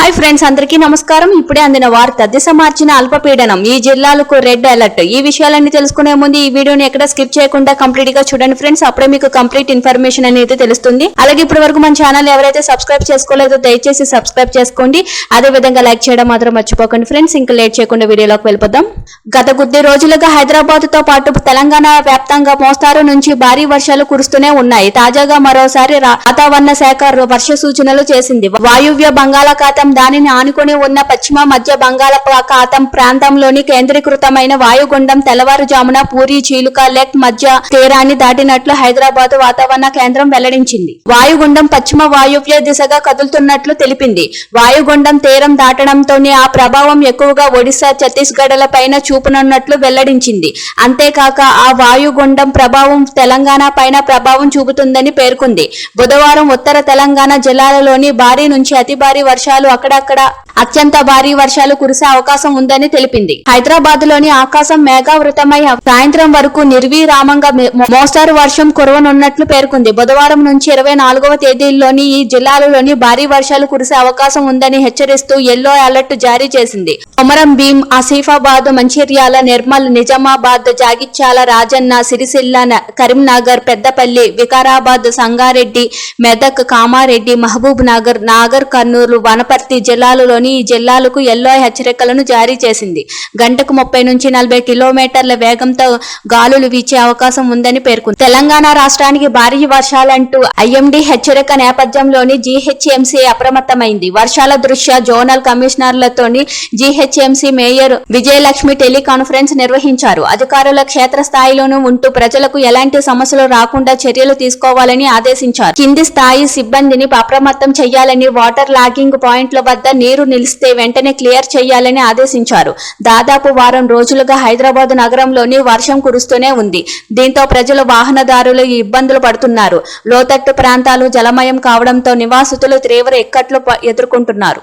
Hi friends అందరికీ నమస్కారం. ఇప్పుడే అందిన వార్త దిశ మార్చిన అల్పపీడనం ఈ జిల్లాలకు రెడ్ అలర్ట్. ఈ విషయాలన్నీ తెలుసుకునే ముందు ఈ వీడియోని ఎక్కడ స్కిప్ చేయకుండా కంప్లీట్గా చూడండి ఫ్రెండ్స్ అప్పుడే మీకు కంప్లీట్ ఇన్ఫర్మేషన్ అనేది తెలుస్తుంది. అలాగే ఇప్పటి వరకు మన ఛానల్ ఎవరైతే సబ్స్క్రైబ్ చేసుకోలేదో దయచేసి సబ్స్క్రైబ్ చేసుకోండి. అదే విధంగా లైక్ చేయడం మాత్రం మర్చిపోకండి ఫ్రెండ్స్ ఇంకా లేట్ చేయకుండా వీడియోలోకి వెళ్ళిపోదాం. గత కొద్ది రోజులుగా హైదరాబాద్తో పాటు తెలంగాణ వ్యాప్తంగా మోస్తారు నుంచి భారీ వర్షాలు కురుస్తూనే ఉన్నాయి. తాజాగా మరోసారి వాతావరణ శాఖ వర్ష సూచనలు చేసింది. వాయువ్య బంగాళాఖాతం దానిని ఆనుకొని ఉన్న పశ్చిమ మధ్య బంగాళాఖాతం ప్రాంతంలోని కేంద్రీకృతమైన వాయుగుండం తెల్లవారుజామున పూరి చీలుక లెక్ మధ్య తీరాన్ని దాటినట్లు హైదరాబాద్ వాతావరణ కేంద్రం వెల్లడించింది. వాయుగుండం పశ్చిమ వాయువ్య దిశగా కదులుతున్నట్లు తెలిపింది. వాయుగుండం తీరం దాటడంతోనే ఆ ప్రభావం ఎక్కువగా ఒడిశా ఛత్తీస్గఢ్ల పైన చూపనున్నట్లు వెల్లడించింది. అంతేకాక ఆ వాయుగుండం ప్రభావం తెలంగాణ పైన ప్రభావం చూపుతుందని పేర్కొంది. బుధవారం ఉత్తర తెలంగాణ జిల్లాలలోని భారీ నుంచి అతి భారీ వర్షాలు అక్కడక్కడ అత్యంత భారీ వర్షాలు కురిసే అవకాశం ఉందని తెలిపింది. హైదరాబాద్లోని ఆకాశం మేఘావృతమై సాయంత్రం వరకు నిర్విరామంగా మోస్తారు వర్షం కురవనున్నట్లు పేర్కొంది. బుధవారం నుంచి ఇరవై నాలుగవ తేదీల్లోని ఈ జిల్లాలలోని భారీ వర్షాలు కురిసే అవకాశం ఉందని హెచ్చరిస్తూ ఎల్లో అలర్ట్ జారీ చేసింది. కొమరం భీం ఆసిఫాబాద్ మంచిర్యాల నిర్మల్ నిజామాబాద్ జాగిత్యాల రాజన్న సిరిసిల్ల కరీంనగర్ పెద్దపల్లి వికారాబాద్ సంగారెడ్డి మెదక్ కామారెడ్డి మహబూబ్ నగర్ నాగర్ కర్నూలు వనపర్తి జిల్లాలలోని ఈ జిల్లాలకు ఎల్లో హెచ్చరికలను జారీ చేసింది. గంటకు ముప్పై నుంచి నలభై కిలోమీటర్ల వేగంతో గాలులు వీచే అవకాశం ఉందని పేర్కొంది. తెలంగాణ రాష్ట్రానికి భారీ వర్షాలంటూ ఐఎండీ హెచ్చరిక నేపథ్యంలోని జీహెచ్ఎంసీ అప్రమత్తమైంది. వర్షాల దృష్ట్యా జోనల్ కమిషనర్లతోని జీహెచ్ఎంసీ మేయర్ విజయలక్ష్మి టెలికాన్ఫరెన్స్ నిర్వహించారు. అధికారుల క్షేత్రస్థాయిలోనూ ఉంటూ ప్రజలకు ఎలాంటి సమస్యలు రాకుండా చర్యలు తీసుకోవాలని ఆదేశించారు. కింది స్థాయి సిబ్బందిని అప్రమత్తం చేయాలని వాటర్ లాగింగ్ పాయింట్ల వద్ద నీరు నిలిస్తే వెంటనే క్లియర్ చేయాలని ఆదేశించారు. దాదాపు వారం రోజులుగా హైదరాబాద్ నగరంలోని వర్షం కురుస్తూనే ఉంది. దీంతో ప్రజలు వాహనదారులు ఇబ్బందులు పడుతున్నారు. లోతట్టు ప్రాంతాలు జలమయం కావడంతో నివాసితులు తీవ్ర ఇక్కట్లు ఎదుర్కొంటున్నారు.